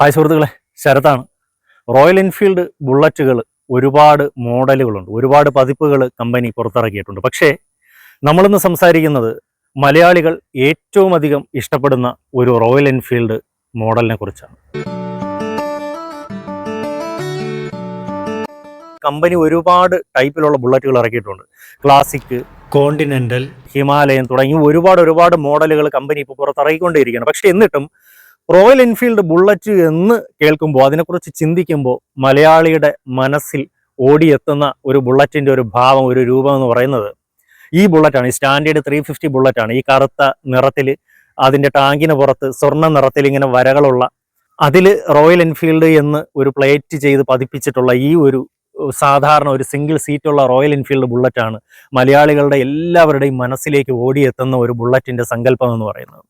Hi സുഹൃത്തുക്കളെ ശരത്താണ്. Royal Enfield ബുള്ളറ്റുകൾ ഒരുപാട് മോഡലുകളുണ്ട് ഒരുപാട് പതിപ്പുകൾ കമ്പനി പുറത്തിറക്കിയിട്ടുണ്ട്. പക്ഷേ നമ്മളിന്ന് സംസാരിക്കുന്നത് മലയാളികൾ ഏറ്റവും അധികം ഇഷ്ടപ്പെടുന്ന ഒരു റോയൽ എൻഫീൽഡ് മോഡലിനെ കുറിച്ചാണ്. കമ്പനി ഒരുപാട് ടൈപ്പിലുള്ള ബുള്ളറ്റുകൾ ഇറക്കിയിട്ടുണ്ട്. ക്ലാസിക് കോണ്ടിനെന്റൽ ഹിമാലയൻ തുടങ്ങി ഒരുപാട് ഒരുപാട് മോഡലുകൾ കമ്പനി ഇപ്പോൾ പുറത്തിറക്കിക്കൊണ്ടേയിരിക്കുകയാണ് പക്ഷേ എന്നിട്ടും റോയൽ എൻഫീൽഡ് ബുള്ളറ്റ് എന്ന് കേൾക്കുമ്പോൾ അതിനെക്കുറിച്ച് ചിന്തിക്കുമ്പോൾ മലയാളിയുടെ മനസ്സിൽ ഓടിയെത്തുന്ന ഒരു ബുള്ളറ്റിന്റെ ഒരു ഭാവം ഒരു രൂപം എന്ന് പറയുന്നത് ഈ ബുള്ളറ്റാണ്. ഈ സ്റ്റാൻഡേർഡ് ത്രീ ഫിഫ്റ്റി ബുള്ളറ്റാണ്. ഈ കറുത്ത നിറത്തിൽ അതിന്റെ ടാങ്കിന് പുറത്ത് സ്വർണ നിറത്തിൽ ഇങ്ങനെ വരകളുള്ള അതിൽ റോയൽ എൻഫീൽഡ് എന്ന് ഒരു പ്ലേറ്റ് ചെയ്ത് പതിപ്പിച്ചിട്ടുള്ള ഈ ഒരു സാധാരണ ഒരു സിംഗിൾ സീറ്റുള്ള റോയൽ എൻഫീൽഡ് ബുള്ളറ്റാണ് മലയാളികളുടെ എല്ലാവരുടെയും മനസ്സിലേക്ക് ഓടിയെത്തുന്ന ഒരു ബുള്ളറ്റിന്റെ സങ്കല്പം എന്ന് പറയുന്നത്.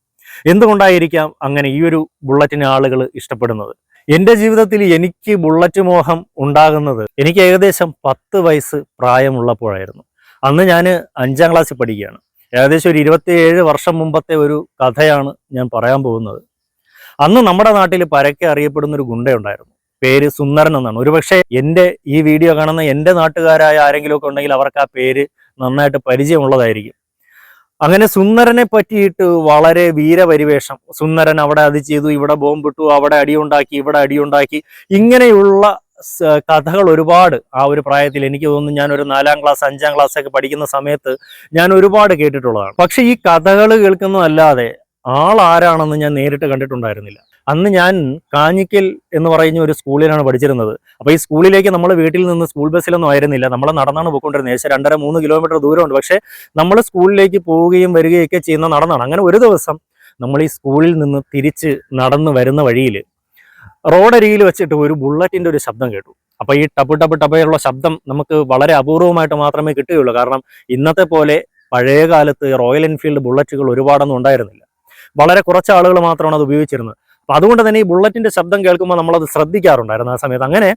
എന്തുകൊണ്ടായിരിക്കാം അങ്ങനെ ഈ ഒരു ബുള്ളറ്റിനെ ആളുകൾ ഇഷ്ടപ്പെടുന്നത്? എന്റെ ജീവിതത്തിൽ എനിക്ക് ബുള്ളറ്റ് മോഹം ഉണ്ടാകുന്നത് എനിക്ക് ഏകദേശം പത്ത് വയസ്സ് പ്രായമുള്ളപ്പോഴായിരുന്നു. അന്ന് ഞാൻ അഞ്ചാം ക്ലാസ്സിൽ പഠിക്കുകയാണ്. ഏകദേശം ഒരു ഇരുപത്തിയേഴ് വർഷം മുമ്പത്തെ ഒരു കഥയാണ് ഞാൻ പറയാൻ പോകുന്നത്. അന്ന് നമ്മുടെ നാട്ടിൽ പരക്കെ അറിയപ്പെടുന്ന ഒരു ഗുണ്ടയുണ്ടായിരുന്നു. പേര് സുന്ദരൻ എന്നാണ്. ഒരുപക്ഷെ എന്റെ ഈ വീഡിയോ കാണുന്ന എന്റെ നാട്ടുകാരായ ആരെങ്കിലുമൊക്കെ ഉണ്ടെങ്കിൽ അവർക്ക് ആ പേര് നന്നായിട്ട് പരിചയമുള്ളതായിരിക്കും. അങ്ങനെ സുന്ദരനെ പറ്റിയിട്ട് വളരെ വീരപരിവേഷം. സുന്ദരൻ അവിടെ അത് ചെയ്തു ഇവിടെ ബോംബിട്ടു അവിടെ അടിയുണ്ടാക്കി ഇവിടെ അടിയുണ്ടാക്കി. ഇങ്ങനെയുള്ള കഥകൾ ഒരുപാട് ആ ഒരു പ്രായത്തിൽ. എനിക്ക് തോന്നുന്നു ഞാൻ ഒരു നാലാം ക്ലാസ് അഞ്ചാം ക്ലാസ് ഒക്കെ പഠിക്കുന്ന സമയത്ത് ഞാൻ ഒരുപാട് കേട്ടിട്ടുള്ളതാണ്. പക്ഷെ ഈ കഥകൾ കേൾക്കുന്നതല്ലാതെ ആൾ ആരാണെന്ന് ഞാൻ നേരിട്ട് കണ്ടിട്ടുണ്ടായിരുന്നില്ല. അന്ന് ഞാൻ കാഞ്ഞിക്കൽ എന്ന് പറയുന്ന ഒരു സ്കൂളിലാണ് പഠിച്ചിരുന്നത്. അപ്പോൾ ഈ സ്കൂളിലേക്ക് നമ്മൾ വീട്ടിൽ നിന്ന് സ്കൂൾ ബസ്സിലൊന്നും ആയിരുന്നില്ല. നമ്മൾ നടന്നാണ് പോയിക്കൊണ്ടിരുന്നത്. ഏകദേശം രണ്ടര മൂന്ന് കിലോമീറ്റർ ദൂരമുണ്ട്. പക്ഷേ നമ്മൾ സ്കൂളിലേക്ക് പോവുകയും വരികയൊക്കെ ചെയ്യുന്ന നടന്നാണ്. അങ്ങനെ ഒരു ദിവസം നമ്മൾ ഈ സ്കൂളിൽ നിന്ന് തിരിച്ച് നടന്നു വരുന്ന വഴിയിൽ റോഡരികിൽ വെച്ചിട്ട് ഒരു ബുള്ളറ്റിന്റെ ഒരു ശബ്ദം കേട്ടു. അപ്പോൾ ഈ ടപ്പ് ടപ്പ് ടപ്പയുള്ള ശബ്ദം നമുക്ക് വളരെ അപൂർവമായിട്ട് മാത്രമേ കിട്ടുകയുള്ളൂ. കാരണം ഇന്നത്തെ പോലെ പഴയ കാലത്ത് റോയൽ എൻഫീൽഡ് ബുള്ളറ്റുകൾ ഒരുപാടൊന്നും ഉണ്ടായിരുന്നില്ല. വളരെ കുറച്ച് ആളുകൾ മാത്രമാണ് അത് ഉപയോഗിച്ചിരുന്നത്. അപ്പൊ അതുകൊണ്ട് തന്നെ ഈ ബുള്ളറ്റിന്റെ ശബ്ദം കേൾക്കുമ്പോൾ നമ്മൾ അത് ശ്രദ്ധിക്കാറുണ്ടായിരുന്നു ആ സമയത്ത്. അങ്ങനെ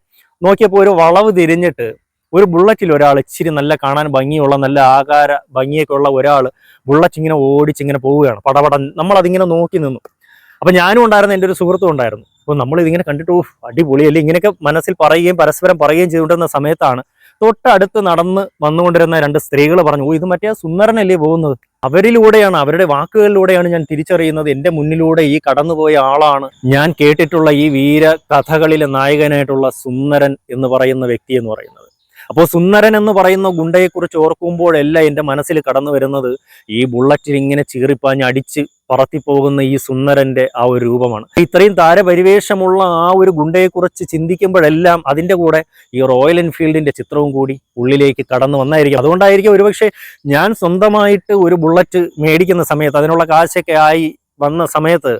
നോക്കിയപ്പോൾ ഒരു വളവ് തിരിഞ്ഞിട്ട് ഒരു ബുള്ളറ്റിൽ ഒരാൾ ഇച്ചിരി നല്ല കാണാൻ ഭംഗിയുള്ള നല്ല ആകാര ഭംഗിയൊക്കെ ഉള്ള ഒരാൾ ബുള്ളറ്റ് ഇങ്ങനെ ഓടിച്ചിങ്ങനെ പോവുകയാണ്. പടപട നമ്മൾ അതിങ്ങനെ നോക്കി നിന്നു. അപ്പൊ ഞാനും ഉണ്ടായിരുന്നു എന്റെ ഒരു സുഹൃത്തും ഉണ്ടായിരുന്നു. അപ്പോൾ നമ്മൾ ഇതിങ്ങനെ കണ്ടിട്ട് ഓ അടിപൊളിയല്ലേ? ഇങ്ങനെയൊക്കെ മനസ്സിൽ പറയുകയും പരസ്പരം പറയുകയും ചെയ്തുകൊണ്ടിരുന്ന സമയത്താണ് തൊട്ടടുത്ത് നടന്ന് വന്നുകൊണ്ടിരുന്ന രണ്ട് സ്ത്രീകൾ പറഞ്ഞു ഓ ഇത് മറ്റേ സുന്ദരനല്ലേ പോകുന്നത്? അവരിലൂടെയാണ് അവരുടെ വാക്കുകളിലൂടെയാണ് ഞാൻ തിരിച്ചറിയുന്നത്. എന്റെ മുന്നിലൂടെ ഈ കടന്നുപോയ ആളാണ്. ഞാൻ കേട്ടിട്ടുള്ള ഈ വീര കഥകളിലെ നായകനായിട്ടുള്ള സുന്ദരൻ എന്ന് പറയുന്ന വ്യക്തി എന്ന് പറയുന്നത്. അപ്പോൾ സുന്ദരൻ എന്ന് പറയുന്ന ഗുണ്ടയെക്കുറിച്ച് ഓർക്കുമ്പോഴെല്ലാം എന്റെ മനസ്സിൽ കടന്നു വരുന്നത്? ഈ ബുള്ളറ്റിൽ ഇങ്ങനെ ചീറിപ്പാഞ്ഞ് അടിച്ച് പറത്തിപ്പോകുന്ന ഈ സുന്ദരന്റെ ആ ഒരു രൂപമാണ്. ഇത്രയും താരപരിവേഷമുള്ള ആ ഒരു ഗുണ്ടയെക്കുറിച്ച് ചിന്തിക്കുമ്പോഴെല്ലാം അതിന്റെ കൂടെ ഈ റോയൽ എൻഫീൽഡിന്റെ ചിത്രവും കൂടി ഉള്ളിലേക്ക് കടന്നു വന്നായിരിക്കും. അതുകൊണ്ടായിരിക്കും ഒരുപക്ഷെ ഞാൻ സ്വന്തമായിട്ട് ഒരു ബുള്ളറ്റ് മേടിക്കുന്ന സമയത്ത് അതിനുള്ള കാശൊക്കെ ആയി വന്ന സമയത്ത്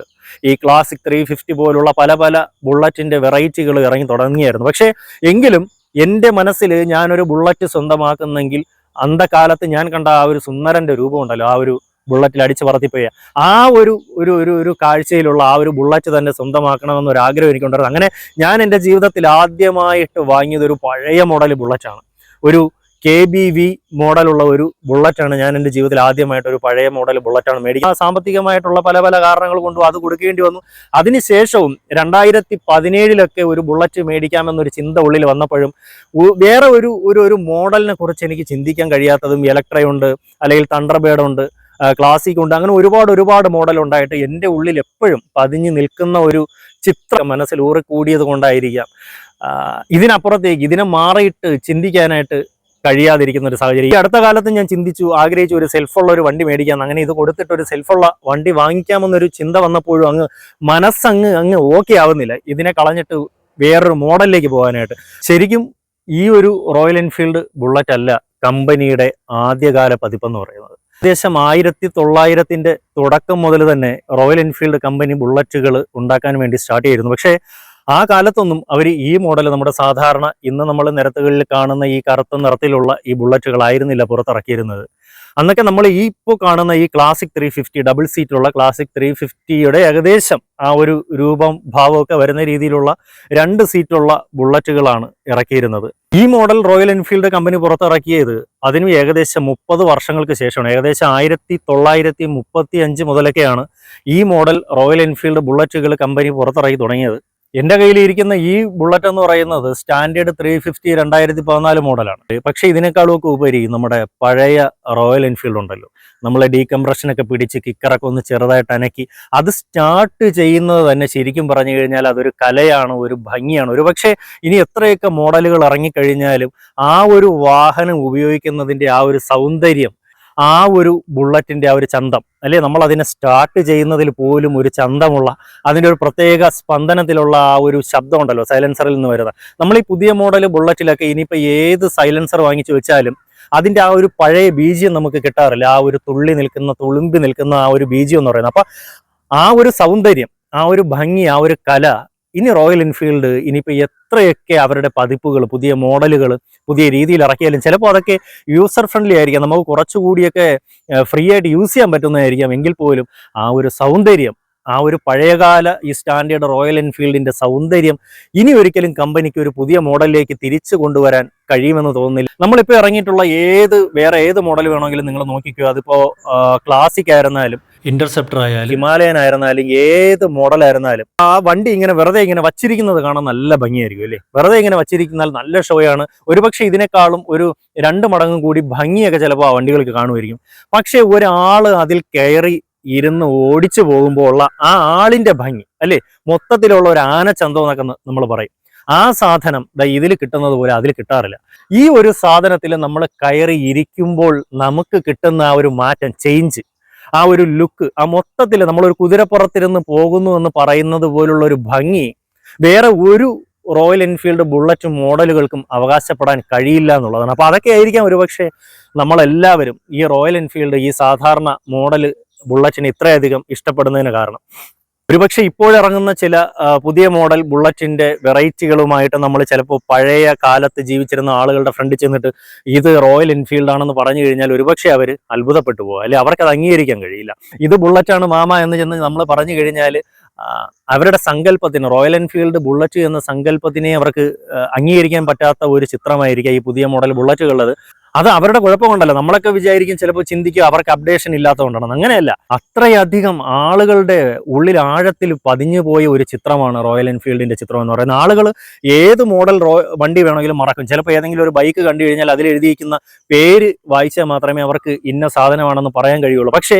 ഈ ക്ലാസിക് ത്രീ ഫിഫ്റ്റി പോലുള്ള പല പല ബുള്ളറ്റിന്റെ വെറൈറ്റികൾ ഇറങ്ങി തുടങ്ങിയായിരുന്നു. പക്ഷേ എങ്കിലും എന്റെ മനസ്സിൽ ഞാനൊരു ബുള്ളറ്റ് സ്വന്തമാക്കുന്നെങ്കിൽ അന്ധകാലത്ത് ഞാൻ കണ്ട ആ ഒരു സുന്ദരന്റെ രൂപമുണ്ടല്ലോ ആ ഒരു ബുള്ളറ്റിൽ അടിച്ച് പറത്തിപ്പോയ. ആ ഒരു ഒരു ഒരു ഒരു കാഴ്ചയിലുള്ള ആ ഒരു ബുള്ളറ്റ് തന്നെ സ്വന്തമാക്കണമെന്നൊരു ആഗ്രഹം എനിക്കുണ്ടായിരുന്നു. അങ്ങനെ ഞാൻ എന്റെ ജീവിതത്തിൽ ആദ്യമായിട്ട് വാങ്ങിയത് ഒരു പഴയ മോഡൽ ബുള്ളറ്റാണ്. ഒരു കെ ബി വി മോഡലുള്ള ഒരു ബുള്ളറ്റാണ് ഞാൻ എന്റെ ജീവിതത്തിൽ ആദ്യമായിട്ട് ഒരു പഴയ മോഡൽ ബുള്ളറ്റാണ് മേടിക്കുക സാമ്പത്തികമായിട്ടുള്ള പല പല കാരണങ്ങൾ കൊണ്ടും അത് കൊടുക്കേണ്ടി വന്നു. അതിനുശേഷവും രണ്ടായിരത്തി പതിനേഴിലൊക്കെ ഒരു ബുള്ളറ്റ് മേടിക്കാമെന്നൊരു ചിന്ത ഉള്ളിൽ വന്നപ്പോഴും വേറെ ഒരു ഒരു മോഡലിനെ കുറിച്ച് എനിക്ക് ചിന്തിക്കാൻ കഴിയാത്തതും ഇലക്ട്രയുണ്ട് അല്ലെങ്കിൽ തണ്ടർബേഡ് ഉണ്ട് ക്ലാസിക് ഉണ്ട് അങ്ങനെ ഒരുപാട് ഒരുപാട് മോഡൽ ഉണ്ടായിട്ട് എന്റെ ഉള്ളിൽ എപ്പോഴും പതിഞ്ഞു നിൽക്കുന്ന ഒരു ചിത്രം മനസ്സിൽ ഊറിക്കൂടിയത് കൊണ്ടായിരിക്കാം. ഇതിനപ്പുറത്തേക്ക് ഇതിനെ മാറിയിട്ട് ചിന്തിക്കാനായിട്ട് കഴിയാതിരിക്കുന്ന ഒരു സാഹചര്യം. ഈ അടുത്ത കാലത്ത് ഞാൻ ചിന്തിച്ചു ആഗ്രഹിച്ചു ഒരു സെൽഫുള്ള ഒരു വണ്ടി മേടിക്കാം അങ്ങനെ ഇത് കൊടുത്തിട്ട് ഒരു സെൽഫുള്ള വണ്ടി വാങ്ങിക്കാമെന്നൊരു ചിന്ത വന്നപ്പോഴും അങ്ങ് മനസ്സങ്ങ് അങ്ങ് ഓക്കെ ആവുന്നില്ല. ഇതിനെ കളഞ്ഞിട്ട് വേറൊരു മോഡലിലേക്ക് പോകാനായിട്ട്. ശരിക്കും ഈ ഒരു റോയൽ എൻഫീൽഡ് ബുള്ളറ്റ് അല്ല കമ്പനിയുടെ ആദ്യകാല പതിപ്പെന്ന് പറയുന്നത്. ഏകദേശം ആയിരത്തി തൊള്ളായിരത്തിന്റെ തുടക്കം മുതൽ തന്നെ റോയൽ എൻഫീൽഡ് കമ്പനി ബുള്ളറ്റുകൾ ഉണ്ടാക്കാൻ വേണ്ടി സ്റ്റാർട്ട് ചെയ്തിരുന്നു. പക്ഷേ ആ കാലത്തൊന്നും അവർ ഈ മോഡൽ നമ്മുടെ സാധാരണ ഇന്ന് നമ്മൾ നിരത്തുകളിൽ കാണുന്ന ഈ കറുത്ത നിറത്തിലുള്ള ഈ ബുള്ളറ്റുകളായിരുന്നില്ല പുറത്തിറക്കിയിരുന്നത്. അന്നൊക്കെ നമ്മൾ ഈ ഇപ്പോൾ കാണുന്ന ഈ ക്ലാസിക് ത്രീ ഫിഫ്റ്റി ഡബിൾ സീറ്റുള്ള ക്ലാസിക് ത്രീ ഫിഫ്റ്റിയുടെ ഏകദേശം ആ ഒരു രൂപം ഭാവമൊക്കെ വരുന്ന രീതിയിലുള്ള രണ്ട് സീറ്റുള്ള ബുള്ളറ്റുകളാണ് ഇറക്കിയിരുന്നത്. ഈ മോഡൽ റോയൽ എൻഫീൽഡ് കമ്പനി പുറത്തിറക്കിയത് അതിനും ഏകദേശം മുപ്പത് വർഷങ്ങൾക്ക് ശേഷമാണ്. ഏകദേശം ആയിരത്തി തൊള്ളായിരത്തി മുപ്പത്തി അഞ്ച് മുതലൊക്കെയാണ് ഈ മോഡൽ റോയൽ എൻഫീൽഡ് ബുള്ളറ്റുകൾ കമ്പനി പുറത്തിറക്കി തുടങ്ങിയത്. എന്റെ കയ്യിൽ ഇരിക്കുന്ന ഈ ബുള്ളറ്റ് എന്ന് പറയുന്നത് സ്റ്റാൻഡേർഡ് ത്രീ ഫിഫ്റ്റി രണ്ടായിരത്തി പതിനാല് മോഡലാണ്. പക്ഷെ ഇതിനേക്കാളും ഒക്കെ ഉപരി നമ്മുടെ പഴയ റോയൽ എൻഫീൽഡ് ഉണ്ടല്ലോ. നമ്മളെ ഡീകംപ്രഷനൊക്കെ പിടിച്ച് കിക്കറൊക്കെ ഒന്ന് ചെറുതായിട്ട് അനക്കി. അത് സ്റ്റാർട്ട് ചെയ്യുന്നത് തന്നെ ശരിക്കും പറഞ്ഞു കഴിഞ്ഞാൽ അതൊരു കലയാണ് ഒരു ഭംഗിയാണ്. ഒരു പക്ഷേ ഇനി എത്രയൊക്കെ മോഡലുകൾ ഇറങ്ങിക്കഴിഞ്ഞാലും ആ ഒരു വാഹനം ഉപയോഗിക്കുന്നതിന്റെ ആ ഒരു സൗന്ദര്യം ആ ഒരു ബുള്ളറ്റിന്റെ ആ ഒരു ചന്തം അല്ലെ? നമ്മൾ അതിനെ സ്റ്റാർട്ട് ചെയ്യുന്നതിൽ പോലും ഒരു ചന്തമുള്ള അതിന്റെ ഒരു പ്രത്യേക സ്പന്ദനത്തിലുള്ള ആ ഒരു ശബ്ദം ഉണ്ടല്ലോ സൈലൻസറിൽ നിന്ന് വരുന്നത് നമ്മൾ ഈ പുതിയ മോഡൽ ബുള്ളറ്റിലൊക്കെ ഇനിയിപ്പോൾ ഏത് സൈലൻസർ വാങ്ങിച്ചു വെച്ചാലും അതിന്റെ ആ ഒരു പഴയ ബീജിയം നമുക്ക് കിട്ടാറില്ല. ആ ഒരു തുള്ളി നിൽക്കുന്ന തുളുമ്പി നിൽക്കുന്ന ആ ഒരു ബീജിയം എന്ന് പറയുന്നത്. അപ്പൊ ആ ഒരു സൗന്ദര്യം ആ ഒരു ഭംഗി ആ ഒരു കല ഇനി റോയൽ എൻഫീൽഡ് ഇനിയിപ്പോൾ എത്രയൊക്കെ അവരുടെ പതിപ്പുകൾ പുതിയ മോഡലുകൾ പുതിയ രീതിയിൽ ഇറക്കിയാലും ചിലപ്പോൾ അതൊക്കെ യൂസർ ഫ്രണ്ട്ലി ആയിരിക്കാം. നമുക്ക് കുറച്ചുകൂടിയൊക്കെ ഫ്രീ ആയിട്ട് യൂസ് ചെയ്യാൻ പറ്റുന്നതായിരിക്കാം. എങ്കിൽ പോലും ആ ഒരു സൗന്ദര്യം ആ ഒരു പഴയകാല ഈ സ്റ്റാൻഡേർഡ് റോയൽ എൻഫീൽഡിന്റെ സൗന്ദര്യം ഇനി ഒരിക്കലും കമ്പനിക്ക് ഒരു പുതിയ മോഡലിലേക്ക് തിരിച്ചു കൊണ്ടുവരാൻ കഴിയുമെന്ന് തോന്നുന്നില്ല. നമ്മളിപ്പോൾ ഇറങ്ങിയിട്ടുള്ള ഏത് വേറെ ഏത് മോഡൽ വേണമെങ്കിലും നിങ്ങൾ നോക്കിക്കുക അതിപ്പോൾ ക്ലാസിക് ആയിരുന്നാലും ഇന്റർസെപ്റ്റർ ആയാലും ഹിമാലയൻ ആയിരുന്നാലും ഏത് മോഡൽ ആയിരുന്നാലും ആ വണ്ടി ഇങ്ങനെ വെറുതെ ഇങ്ങനെ വച്ചിരിക്കുന്നത് കാണാൻ നല്ല ഭംഗിയായിരിക്കും അല്ലേ? വെറുതെ ഇങ്ങനെ വച്ചിരിക്കുന്നാൽ നല്ല ഷോയാണ് ഒരുപക്ഷെ ഇതിനേക്കാളും ഒരു രണ്ട് മടങ്ങും കൂടി ഭംഗിയൊക്കെ ചിലപ്പോൾ ആ വണ്ടികൾക്ക് കാണുമായിരിക്കും. പക്ഷെ ഒരാൾ അതിൽ കയറി ഇരുന്ന് ഓടിച്ചു പോകുമ്പോൾ ഉള്ള ആ ആളിന്റെ ഭംഗി അല്ലേ? മൊത്തത്തിലുള്ള ഒരു ആനച്ചന്തം എന്നൊക്കെ നമ്മൾ പറയും. ആ സാധനം ദാ ഇതിൽ കിട്ടുന്നത് പോലെ അതിൽ കിട്ടാറില്ല. ഈ ഒരു സാധനത്തിൽ നമ്മൾ കയറി ഇരിക്കുമ്പോൾ നമുക്ക് കിട്ടുന്ന ആ ഒരു മാറ്റം ചേഞ്ച് ആ ഒരു ലുക്ക് ആ മൊത്തത്തിൽ നമ്മളൊരു കുതിരപ്പുറത്തിരുന്ന് പോകുന്നു എന്ന് പറയുന്നത് പോലുള്ള ഒരു ഭംഗി വേറെ ഒരു റോയൽ എൻഫീൽഡ് ബുള്ളറ്റ് മോഡലുകൾക്കും അവകാശപ്പെടാൻ കഴിയില്ല എന്നുള്ളതാണ്. അപ്പോൾ അതൊക്കെ ആയിരിക്കാം ഒരുപക്ഷെ നമ്മളെല്ലാവരും ഈ റോയൽ എൻഫീൽഡ് ഈ സാധാരണ മോഡൽ ബുള്ളറ്റിന് ഇത്രയധികം ഇഷ്ടപ്പെടുന്നതിന് കാരണം. ഒരുപക്ഷെ ഇപ്പോഴിറങ്ങുന്ന ചില പുതിയ മോഡൽ ബുള്ളറ്റിന്റെ വെറൈറ്റികളുമായിട്ട് നമ്മൾ ചിലപ്പോൾ പഴയ കാലത്ത് ജീവിച്ചിരുന്ന ആളുകളുടെ ഫ്രണ്ടിൽ ചെന്നിട്ട് ഇത് റോയൽ എൻഫീൽഡ് ആണെന്ന് പറഞ്ഞു കഴിഞ്ഞാൽ ഒരുപക്ഷെ അവർ അത്ഭുതപ്പെട്ടു പോകും. അല്ലെങ്കിൽ അവർക്ക് അത് അംഗീകരിക്കാൻ കഴിയില്ല. ഇത് ബുള്ളറ്റാണ് മാമ എന്ന് ചെന്ന് നമ്മൾ പറഞ്ഞു കഴിഞ്ഞാൽ അവരുടെ സങ്കല്പത്തിന് റോയൽ എൻഫീൽഡ് ബുള്ളറ്റ് എന്ന സങ്കല്പത്തിനെ അവർക്ക് അംഗീകരിക്കാൻ പറ്റാത്ത ഒരു ചിത്രമായിരിക്കും ഈ പുതിയ മോഡൽ ബുള്ളറ്റുകളുള്ളത് അത് അവരുടെ കുഴപ്പം കൊണ്ടല്ല. നമ്മളൊക്കെ വിചാരിക്കും ചിലപ്പോൾ ചിന്തിക്കുക അവർക്ക് അപ്ഡേഷൻ ഇല്ലാത്തതുകൊണ്ടാണ്. അങ്ങനെയല്ല. അത്രയധികം ആളുകളുടെ ഉള്ളിൽ ആഴത്തിൽ പതിഞ്ഞു പോയ ഒരു ചിത്രമാണ് റോയൽ എൻഫീൽഡിന്റെ ചിത്രം എന്ന് പറയുന്നത്. ആളുകൾ ഏത് മോഡൽ വണ്ടി വേണമെങ്കിലും മറക്കും. ചിലപ്പോൾ ഏതെങ്കിലും ഒരു ബൈക്ക് കണ്ടു കഴിഞ്ഞാൽ അതിൽ എഴുതിയിരിക്കുന്ന പേര് വായിച്ചാൽ മാത്രമേ അവർക്ക് ഇന്ന സാധനമാണെന്ന് പറയാൻ കഴിയുള്ളൂ. പക്ഷേ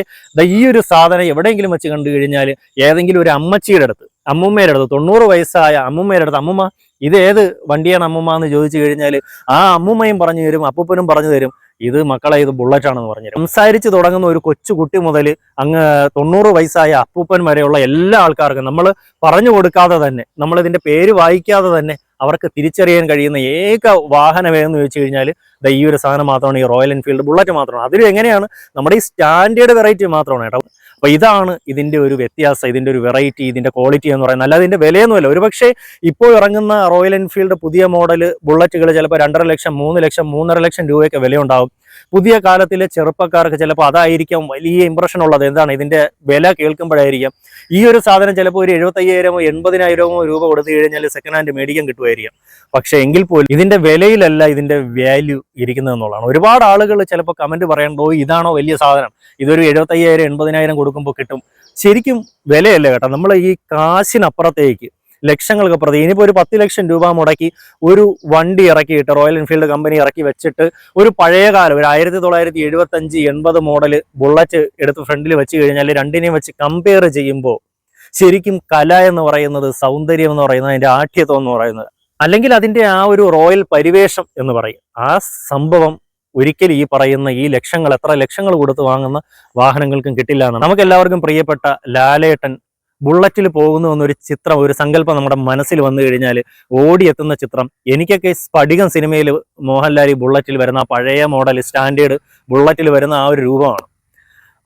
ഈ ഒരു സാധനം എവിടെയെങ്കിലും വെച്ച് കണ്ടു കഴിഞ്ഞാൽ ഏതെങ്കിലും ഒരു അമ്മച്ചിയുടെ അടുത്ത് അമ്മൂമ്മയുടെ അടുത്ത് തൊണ്ണൂറ് വയസ്സായ അമ്മൂമ്മയുടെ അടുത്ത് അമ്മുമ്മ ഇത് ഏത് വണ്ടിയാണ് അമ്മുമ്മ എന്ന് ചോദിച്ചു കഴിഞ്ഞാൽ ആ അമ്മുമ്മയും പറഞ്ഞു തരും അപ്പൂപ്പനും പറഞ്ഞു തരും. ഇത് മക്കളെ ഇത് ബുള്ളറ്റ് ആണെന്ന് പറഞ്ഞു സംസാരിച്ച് തുടങ്ങുന്ന ഒരു കൊച്ചു കുട്ടി മുതൽ അങ്ങ് തൊണ്ണൂറ് വയസ്സായ അപ്പൂപ്പൻ വരെയുള്ള എല്ലാ ആൾക്കാർക്കും നമ്മൾ പറഞ്ഞു കൊടുക്കാതെ തന്നെ നമ്മൾ ഇതിന്റെ പേര് വായിക്കാതെ തന്നെ അവർക്ക് തിരിച്ചറിയാൻ കഴിയുന്ന ഏക വാഹനം ചോദിച്ചു കഴിഞ്ഞാൽ ഈ ഒരു സാധനം മാത്രമാണ് ഈ റോയൽ എൻഫീൽഡ് ബുള്ളറ്റ് മാത്രമാണ്. അതിലും എങ്ങനെയാണ്? നമ്മുടെ ഈ സ്റ്റാൻഡേർഡ് വെറൈറ്റി മാത്രമാണ് കേട്ടോ. അപ്പൊ ഇതാണ് ഇതിന്റെ ഒരു വ്യത്യാസം ഇതിന്റെ ഒരു വെറൈറ്റി ഇതിന്റെ ക്വാളിറ്റി എന്ന് പറയുന്നത്. അല്ലാതെ ഇതിന്റെ വിലയൊന്നുമല്ല. ഒരുപക്ഷെ ഇപ്പോൾ ഇറങ്ങുന്ന റോയൽ എൻഫീൽഡ് പുതിയ മോഡൽ ബുള്ളറ്റുകൾ ചിലപ്പോൾ രണ്ടര ലക്ഷം മൂന്ന് ലക്ഷം മൂന്നര ലക്ഷം രൂപയൊക്കെ വിലയുണ്ടാവും. പുതിയ കാലത്തിലെ ചെറുപ്പക്കാർക്ക് ചിലപ്പോൾ അതായിരിക്കാം വലിയ ഇമ്പ്രഷൻ ഉള്ളത്. എന്താണ്? ഇതിന്റെ വില കേൾക്കുമ്പോഴായിരിക്കും. ഈ ഒരു സാധനം ചിലപ്പോൾ ഒരു എഴുപത്തയ്യായിരമോ എൺപതിനായിരമോ രൂപ കൊടുത്തു കഴിഞ്ഞാൽ സെക്കൻഡ് ഹാൻഡ് മേടിക്കാൻ കിട്ടുമായിരിക്കും. പക്ഷേ എങ്കിൽ പോലും ഇതിന്റെ വിലയിലല്ല ഇതിന്റെ വാല്യൂ ഇരിക്കുന്നത് എന്നുള്ളതാണ്. ഒരുപാട് ആളുകൾ ചിലപ്പോൾ കമന്റ് പറയണ്ടോ ഇതാണോ വലിയ സാധനം? ഇതൊരു എഴുപത്തയ്യായിരം എൺപതിനായിരം കൊടുക്കുമ്പോൾ കിട്ടും. ശരിക്കും വിലയല്ല കേട്ടോ. നമ്മൾ ഈ കാശിനപ്പുറത്തേക്ക് ലക്ഷങ്ങൾക്ക് പ്രതി ഇനിയിപ്പോൾ ഒരു പത്ത് ലക്ഷം രൂപ മുടക്കി ഒരു വണ്ടി ഇറക്കിയിട്ട് റോയൽ എൻഫീൽഡ് കമ്പനി ഇറക്കി വെച്ചിട്ട് ഒരു പഴയ കാലം ഒരു ആയിരത്തി തൊള്ളായിരത്തി എഴുപത്തി അഞ്ച് എൺപത് മോഡൽ ബുള്ളറ്റ് എടുത്ത് ഫ്രണ്ടിൽ വെച്ച് കഴിഞ്ഞാൽ രണ്ടിനെയും വെച്ച് കമ്പയർ ചെയ്യുമ്പോൾ ശരിക്കും കല എന്ന് പറയുന്നത് സൗന്ദര്യം എന്ന് പറയുന്നത് അതിന്റെ ആഠ്യത്വം എന്ന് പറയുന്നത്. അല്ലെങ്കിൽ അതിന്റെ ആ ഒരു റോയൽ പരിവേഷം എന്ന് പറയും. ആ സംഭവം ഒരിക്കലും ഈ പറയുന്ന ഈ ലക്ഷങ്ങൾ എത്ര ലക്ഷങ്ങൾ കൊടുത്ത് വാങ്ങുന്ന വാഹനങ്ങൾക്കും കിട്ടില്ല എന്നാണ്. നമുക്ക് എല്ലാവർക്കും പ്രിയപ്പെട്ട ലാലേട്ടൻ ബുള്ളറ്റിൽ പോകുന്നു എന്നൊരു ചിത്രം ഒരു സങ്കല്പം നമ്മുടെ മനസ്സിൽ വന്നു കഴിഞ്ഞാൽ ഓടിയെത്തുന്ന ചിത്രം. എനിക്കൊക്കെ സ്ഫടികം സിനിമയിൽ മോഹൻലാൽ ബുള്ളറ്റിൽ വരുന്ന പഴയ മോഡൽ സ്റ്റാൻഡേർഡ് ബുള്ളറ്റിൽ വരുന്ന ആ ഒരു രൂപമാണ്.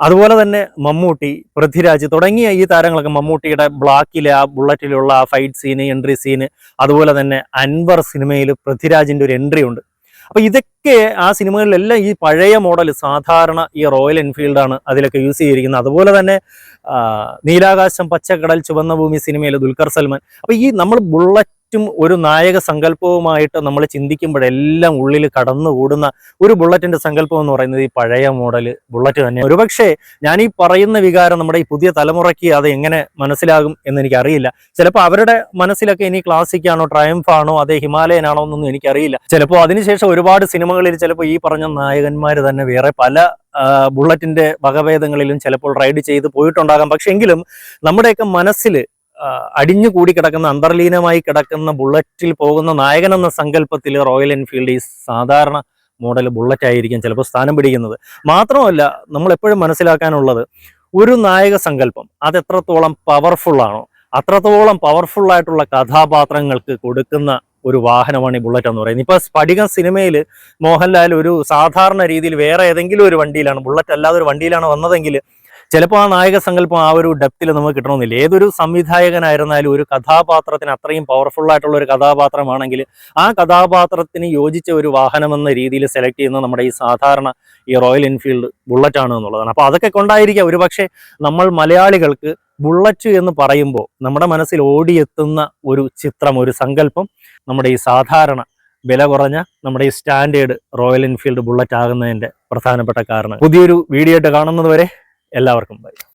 അതുപോലെ തന്നെ മമ്മൂട്ടി പൃഥ്വിരാജ് തുടങ്ങിയ ഈ താരങ്ങളൊക്കെ മമ്മൂട്ടിയുടെ ബ്ലാക്കിലെ ആ ബുള്ളറ്റിലുള്ള ആ ഫൈറ്റ് സീന് എൻട്രി സീന് അതുപോലെ തന്നെ അൻവർ സിനിമയിൽ പൃഥ്വിരാജിന്റെ ഒരു എൻട്രി ഉണ്ട് അപ്പൊ ഇതൊക്കെ ആ സിനിമകളിലെല്ലാം ഈ പഴയ മോഡൽ സാധാരണ ഈ റോയൽ എൻഫീൽഡാണ് അതിലൊക്കെ യൂസ് ചെയ്തിരിക്കുന്നത്. അതുപോലെ തന്നെ നീലാകാശം പച്ചക്കടൽ ചുവന്ന ഭൂമി സിനിമയിൽ ദുൽഖർ സൽമാൻ. അപ്പൊ ഈ നമ്മൾ ബുള്ളറ്റ് ബുള്ളറ്റും ഒരു നായക സങ്കല്പവുമായിട്ട് നമ്മൾ ചിന്തിക്കുമ്പോഴെല്ലാം ഉള്ളിൽ കടന്നുകൂടുന്ന ഒരു ബുള്ളറ്റിന്റെ സങ്കല്പം എന്ന് പറയുന്നത് ഈ പഴയ മോഡൽ ബുള്ളറ്റ് തന്നെ ഒരുപക്ഷെ ഞാൻ ഈ പറയുന്ന വികാരം നമ്മുടെ ഈ പുതിയ തലമുറയ്ക്ക് അത് എങ്ങനെ മനസ്സിലാകും എന്ന് എനിക്കറിയില്ല. ചിലപ്പോൾ അവരുടെ മനസ്സിലൊക്കെ ഇനി ക്ലാസിക്കാണോ ട്രയംഫ് ആണോ അതേ ഹിമാലയൻ ആണോ എന്നൊന്നും എനിക്കറിയില്ല. ചിലപ്പോൾ അതിനുശേഷം ഒരുപാട് സിനിമകളിൽ ചിലപ്പോൾ ഈ പറഞ്ഞ നായകന്മാർ തന്നെ വേറെ പല ബുള്ളറ്റിന്റെ വകഭേദങ്ങളിലും ചിലപ്പോൾ റൈഡ് ചെയ്ത് പോയിട്ടുണ്ടാകാം. പക്ഷെ എങ്കിലും നമ്മുടെയൊക്കെ മനസ്സിൽ അടിഞ്ഞു കൂടി കിടക്കുന്ന അന്തർലീനമായി കിടക്കുന്ന ബുള്ളറ്റിൽ പോകുന്ന നായകൻ എന്ന സങ്കല്പത്തിൽ റോയൽ എൻഫീൽഡ് ഈ സാധാരണ മോഡൽ ബുള്ളറ്റ് ആയിരിക്കും ചിലപ്പോൾ സ്ഥാനം പിടിക്കുന്നത്. മാത്രമല്ല നമ്മൾ എപ്പോഴും മനസ്സിലാക്കാനുള്ളത് ഒരു നായക സങ്കല്പം അത് എത്രത്തോളം പവർഫുള്ളാണോ അത്രത്തോളം പവർഫുൾ ആയിട്ടുള്ള കഥാപാത്രങ്ങൾക്ക് കൊടുക്കുന്ന ഒരു വാഹനമാണ് ഈ ബുള്ളറ്റ് എന്ന് പറയുന്നത്. ഇപ്പൊ സ്ഫടികം സിനിമയിൽ മോഹൻലാൽ ഒരു സാധാരണ രീതിയിൽ വേറെ ഏതെങ്കിലും ഒരു വണ്ടിയിലാണ് ബുള്ളറ്റ് അല്ലാതെ ഒരു വണ്ടിയിലാണ് വന്നതെങ്കിൽ ചിലപ്പോൾ ആ നായക സങ്കല്പം ആ ഒരു ഡെപ്തിൽ നമുക്ക് കിട്ടണമെന്നില്ല. ഏതൊരു സംവിധായകനായിരുന്നാലും ഒരു കഥാപാത്രത്തിന് അത്രയും പവർഫുൾ ആയിട്ടുള്ള ഒരു കഥാപാത്രമാണെങ്കിൽ ആ കഥാപാത്രത്തിന് യോജിച്ച ഒരു വാഹനം എന്ന രീതിയിൽ സെലക്ട് ചെയ്യുന്ന നമ്മുടെ ഈ സാധാരണ ഈ റോയൽ എൻഫീൽഡ് ബുള്ളറ്റ് ആണ് എന്നുള്ളതാണ്. അപ്പോൾ അതൊക്കെ കൊണ്ടായിരിക്കാം. ഒരുപക്ഷെ നമ്മൾ മലയാളികൾക്ക് ബുള്ളറ്റ് എന്ന് പറയുമ്പോൾ നമ്മുടെ മനസ്സിൽ ഓടിയെത്തുന്ന ഒരു ചിത്രം ഒരു സങ്കല്പം നമ്മുടെ ഈ സാധാരണ വില കുറഞ്ഞ നമ്മുടെ ഈ സ്റ്റാൻഡേർഡ് റോയൽ എൻഫീൽഡ് ബുള്ളറ്റ് ആകുന്നതിന്റെ പ്രധാനപ്പെട്ട കാരണം. പുതിയൊരു വീഡിയോ ആയിട്ട് കാണുന്നത് വരെ എല്ലാവർക്കും ബൈ.